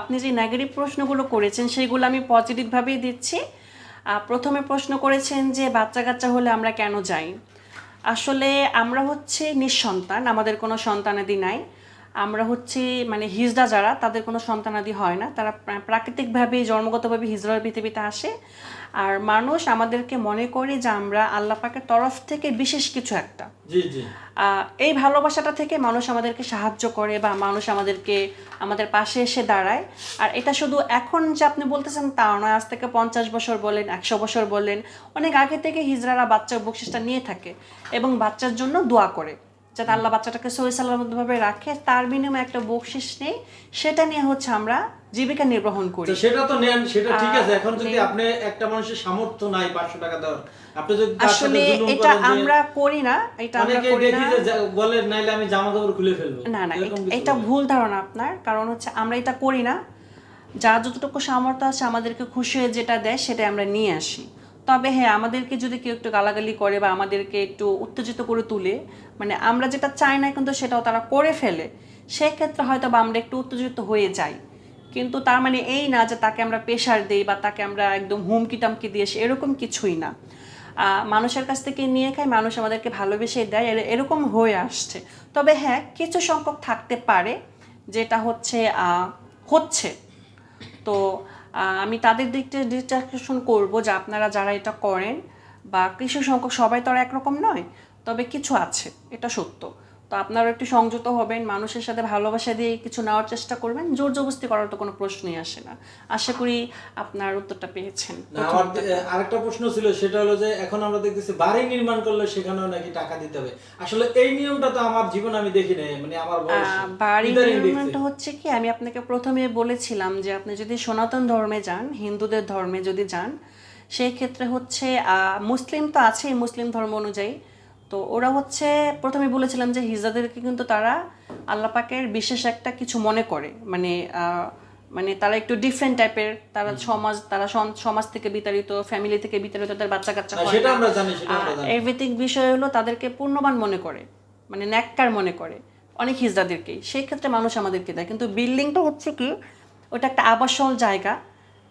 আপনি যে নেগেটিভ প্রশ্নগুলো করেছেন সেইগুলো আমি পজিটিভভাবেই দিচ্ছি। প্রথমে প্রশ্ন করেছেন যে বাচ্চা কাচ্চা হলে আমরা কেন যাই? আসলে আমরা হচ্ছে নিঃসন্তান, আমাদের কোনো সন্তানাদি নাই। আমরা হচ্ছে মানে হিজড়া যারা তাদের কোনো সন্তানাদি হয় না। তারা প্রা- প্রাকৃতিকভাবে জন্মগতভাবে হিজড়ার পৃথিবীতে আসে। আর মানুষ আমাদেরকে মনে করে যে আমরা আল্লাহ পাকের তরফ থেকে বিশেষ কিছু একটা। এই ভালোবাসাটা থেকে মানুষ আমাদেরকে সাহায্য করে বা মানুষ আমাদেরকে আমাদের পাশে এসে দাঁড়ায়। আর এটা শুধু এখন যে আপনি বলতেছেন তা নয় আজ থেকে পঞ্চাশ বছর বলেন একশো বছর বলেন অনেক আগে থেকে হিজড়ারা বাচ্চার বকশিসটা নিয়ে থাকে এবং বাচ্চার জন্য দোয়া করে। যাতে আল্লাহ বাচ্চাটাকে সহি সালামতভাবে রাখে তার বিনিময়ে একটা বকশিস নেই। সেটা নিয়ে হচ্ছে আমরা জীবিকা নির্বাহন করি। সেটা তো নেন সেটা ঠিক আছে। এখন যদি আপনি একটা মানুষের সামর্থ্য নাই পাঁচশো টাকা দেওয়ার আপনি যদি আসলে এটা আমরা করি না এটা আমরা করি না। বলে নাইলে আমি জামা কাপড় খুলে ফেলব। না না এটা-। ভুল ধারণা আপনার কারণ হচ্ছে আমরা এটা করি না। যা যতটুকু সামর্থ্য আছে আমাদেরকে খুশি হয়ে যেটা দেয় সেটা আমরা নিয়ে আসি। তবে হ্যাঁ আমাদেরকে যদি কেউ একটু গালাগালি করে বা আমাদেরকে একটু উত্তেজিত করে তুলে মানে আমরা যেটা চাই না কিন্তু সেটাও তারা করে ফেলে, সেক্ষেত্রে হয়তো বা আমরা একটু উত্তেজিত হয়ে যাই। কিন্তু তার মানে এই না যে তাকে আমরা প্রেশার দিই বা তাকে আমরা একদম হুমকি টামকি দিয়ে এরকম কিছুই না। মানুষের কাছ থেকে নিয়ে খাই, মানুষ আমাদেরকে ভালোবেসে দেয়, এর- এরকম হয়ে আসছে। তবে হ্যাঁ কিছু সংখ্যক থাকতে পারে, যেটা হচ্ছে হচ্ছে। তো আমি তাদের দিকটা ডিস্ট্রাকশন করব যে আপনারা যারা এটা করেন বা কৃষি সংখ্যক সবাই তো আর একরকম নয়, তবে কিছু আছে, এটা সত্য। তো আপনারা একটু সংযত হবেন মানুষের সাথে ভালোবাসা দিয়ে কিছু নেওয়ার চেষ্টা করবেন জোর জবস্তি করার তো কোনো প্রশ্নই আসে না। আশা করি আপনার উত্তরটা পেয়েছেন। আমার আরেকটা প্রশ্ন ছিল সেটা হলো যে এখন আমরা দেখতেছি বাড়ি নির্মাণ করলে সেখানেও নাকি টাকা দিতে হবে। আসলে এই নিয়মটা তো আমার জীবন আমি দেখি নাই মানে আমার বাড়ি নির্মাণটা হচ্ছে কি আমি আপনাকে প্রথমে বলেছিলাম যে আপনি যদি সনাতন ধর্মে যান হিন্দুদের ধর্মে যদি যান সেই ক্ষেত্রে হচ্ছে আহ, মুসলিম তো আছেই মুসলিম ধর্ম অনুযায়ী তো ওরা হচ্ছে প্রথমে বলেছিলাম যে হিজাদেরকে কিন্তু তারা আল্লাহ পাকের বিশেষ একটা কিছু মনে করে। মানে মানে তারা একটু ডিফারেন্ট টাইপের তারা সমাজ তারা সমাজ থেকে বিতাড়িত ফ্যামিলি থেকে বিতাড়িত তাদের বাচ্চা কাচ্চা না, সেটা আমরা জানি সেটা আমরা জানি। এভরিথিং বিষয় হলো তাদেরকে পূর্ণবান মনে করে মানে ন্যাক্কার মনে করে অনেক হিজদাদেরকেই সেই ক্ষেত্রে মানুষ আমাদেরকে দেয়। কিন্তু বিল্ডিংটা হচ্ছে কি ওটা একটা আবাসন জায়গা।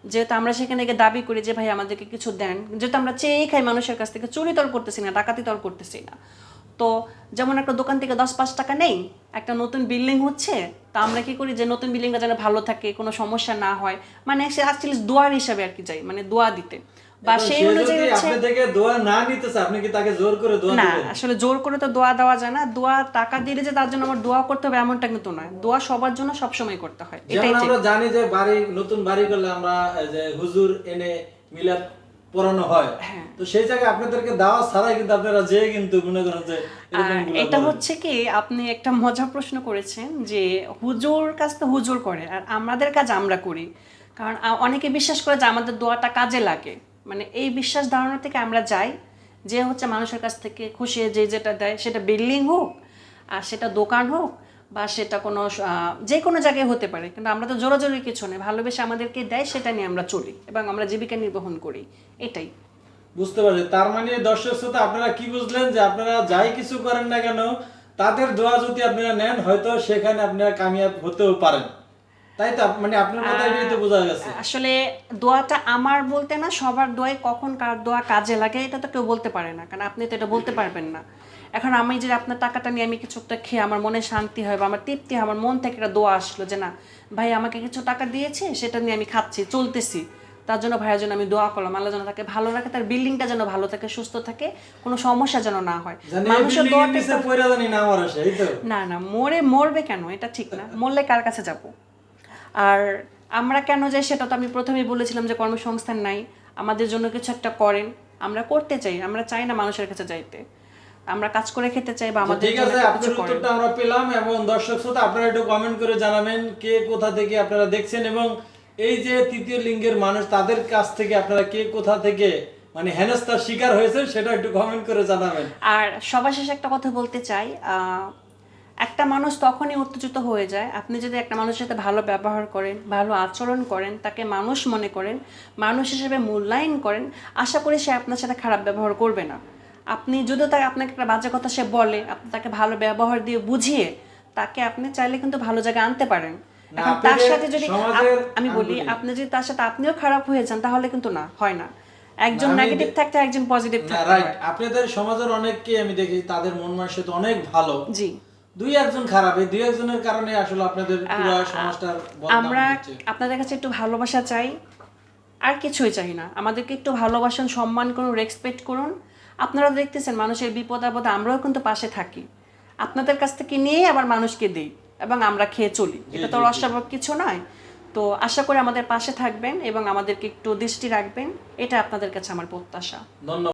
যেহেতু আমরা সেখানে গিয়ে দাবি করি যে, ভাই, আমাদেরকে কিছু দেন। যেহেতু আমরা চেয়েই খাই মানুষের কাছ থেকে, চুরি তর করতেছি না, ডাকাতি তর করতেছি না। তো যেমন একটা দোকান থেকে দশ পাঁচ টাকা নেই, একটা নতুন বিল্ডিং হচ্ছে, তা আমরা কি করি যে, নতুন বিল্ডিংটা যেন ভালো থাকে, কোনো সমস্যা না হয়। মানে সে অ্যাকচুয়ালি দোয়ার হিসাবে আর কি যাই মানে দোয়া দিতে। বা সেই অনুযায়ী হচ্ছে আপনি থেকে দোয়া না নিতেছে আপনি কি তাকে জোর করে দোয়া না আসলে জোর করে তো দোয়া দেওয়া যায় না। দোয়া টাকা দিলে যে তার জন্য আমার দোয়া করতে হবে এমনটা কিন্তু নয়। দোয়া সবার জন্য সবসময় করতে হয়। এটাই আমরা জানি যে বাড়ি নতুন বাড়ি করলে আমরা যে হুজুর এনে মিলাদ পড়ানো হয়। হ্যাঁ। তো সেই জায়গায় আপনাদেরকে দেওয়া ছাড়াই কিন্তু আপনারা যে কিন্তু মনে করেন যে এটা হচ্ছে কি আপনি একটা মজা প্রশ্ন করেছেন যে হুজুর কাজ তো হুজুর করে আর আমাদের কাজ আমরা করি। কারণ অনেকে বিশ্বাস করে যে আমাদের দোয়াটা কাজে লাগে। মানে এই বিশ্বাস ধারণা থেকে আমরা যাই যে হচ্ছে মানুষের কাছ থেকে খুশি যে যেটা দেয় সেটা বিল্ডিং হোক, আর সেটা দোকান হোক বা সেটা কোনো যে কোনো জায়গায় হতে পারে। কিন্তু আমরা তো জোরাজোরি কিছু নেই ভালোবেসে আমাদেরকে দেয়, সেটা নিয়ে আমরা চলি এবং আমরা জীবিকা নির্বাহন করি। এটাই। বুঝতে পারছি। তার মানে দর্শক শ্রোতা, আপনারা কি বুঝলেন যে আপনারা যাই কিছু করেন না কেন, তাদের দোয়া যদি আপনারা নেন, হয়তো সেখানে আপনারা কামিয়াব হতেও পারেন। তাই তো? মানে আপনার কথা এটাই তো বোঝা গেছে। আসলে দোয়াটা আমার বলতে না সবার দোয়াই কখন কার দোয়া কাজে লাগে এটা তো কেউ বলতে পারে না কারণ আপনি তো এটা বলতে পারবেন না। এখন আমি যে আপনার টাকাটা নিয়ে আমি কিছু একটা খেয়ে আমার মনে শান্তি হয় বা আমার তৃপ্তি হয় আমার মন থেকে একটা দোয়া আসলো যে না ভাই আমাকে কিছু টাকা দিয়েছে সেটা নিয়ে আমি খাচ্ছি চলতেছি। তার জন্য ভাইয়ের জন্য আমি দোয়া করলাম আল্লাহ যেন তাকে ভালো রাখে তার বিল্ডিংটা যেন ভালো থাকে সুস্থ থাকে কোনো সমস্যা যেন না হয়। মানুষের দোয়াটা না না মরে মরবে কেন? এটা ঠিক না। মরলে কার কাছে যাব? আর আমরা কেন যাই সেটা তো আমি প্রথমেই বলেছিলাম যে কর্মসংস্থান নাই আমাদের জন্য কিছু একটা করেন। আমরা করতে চাই আমরা চাই না মানুষের কাছে যাইতে। আমরা কাজ করে খেতে চাই বা আচ্ছা, আমাদের ঠিক আছে আপনার উত্তরটা আমরা পেলাম এবং দর্শক শ্রোতা আপনারা একটু কমেন্ট করে জানাবেন কে কোথা থেকে আপনারা দেখছেন এবং এই যে তৃতীয় লিঙ্গের মানুষ তাদের কাছ থেকে আপনারা কে কোথা থেকে মানে হেনস্থার শিকার হয়েছে সেটা একটু কমেন্ট করে জানাবেন। আর সবার শেষে একটা কথা বলতে চাই আহ, একটা মানুষ তখনই উত্তেজিত হয়ে যায়। আপনি যদি একটা মানুষের সাথে ভালো ব্যবহার করেন ভালো আচরণ করেন তাকে মানুষ মনে করেন মানুষ হিসেবে মূল্যায়ন করেন আশা করি সে আপনার সাথে খারাপ ব্যবহার করবে না। আপনি যদিও তাকে আপনাকে একটা বাজে কথা সে বলে আপনি তাকে ভালো ব্যবহার দিয়ে বুঝিয়ে তাকে আপনি চাইলে কিন্তু ভালো জায়গায় আনতে পারেন। এখন তার সাথে যদি আমি বলি। আপনি যদি তার সাথে আপনিও খারাপ হয়ে যান তাহলে কিন্তু না হয় না। একজন নেগেটিভ থাকতে একজন পজিটিভ থাকতে আপনাদের সমাজের অনেককে আমি দেখি তাদের মন মানসিকতা অনেক ভালো। জি। দুই একজন খারাপ এই দুই একজনের কারণে আসলে আপনাদের পুরো সমাজটার আমরা আপনাদের কাছে একটু ভালোবাসা চাই আর কিছুই চাই না। আমাদেরকে একটু ভালোবাসুন সম্মান করুন রেসপেক্ট করুন। আপনারা দেখতেছেন মানুষের বিপদ আপদে আমরাও কিন্তু পাশে থাকি। আপনাদের কাছ থেকে নিয়েই আবার মানুষকে দিই এবং আমরা খেয়ে চলি। এটা তো আর অস্বাভাবিক কিছু নয়। তো আশা করি আমাদের পাশে থাকবেন এবং আমাদেরকে একটু দৃষ্টি রাখবেন। এটা আপনাদের কাছে আমার প্রত্যাশা। ধন্যবাদ।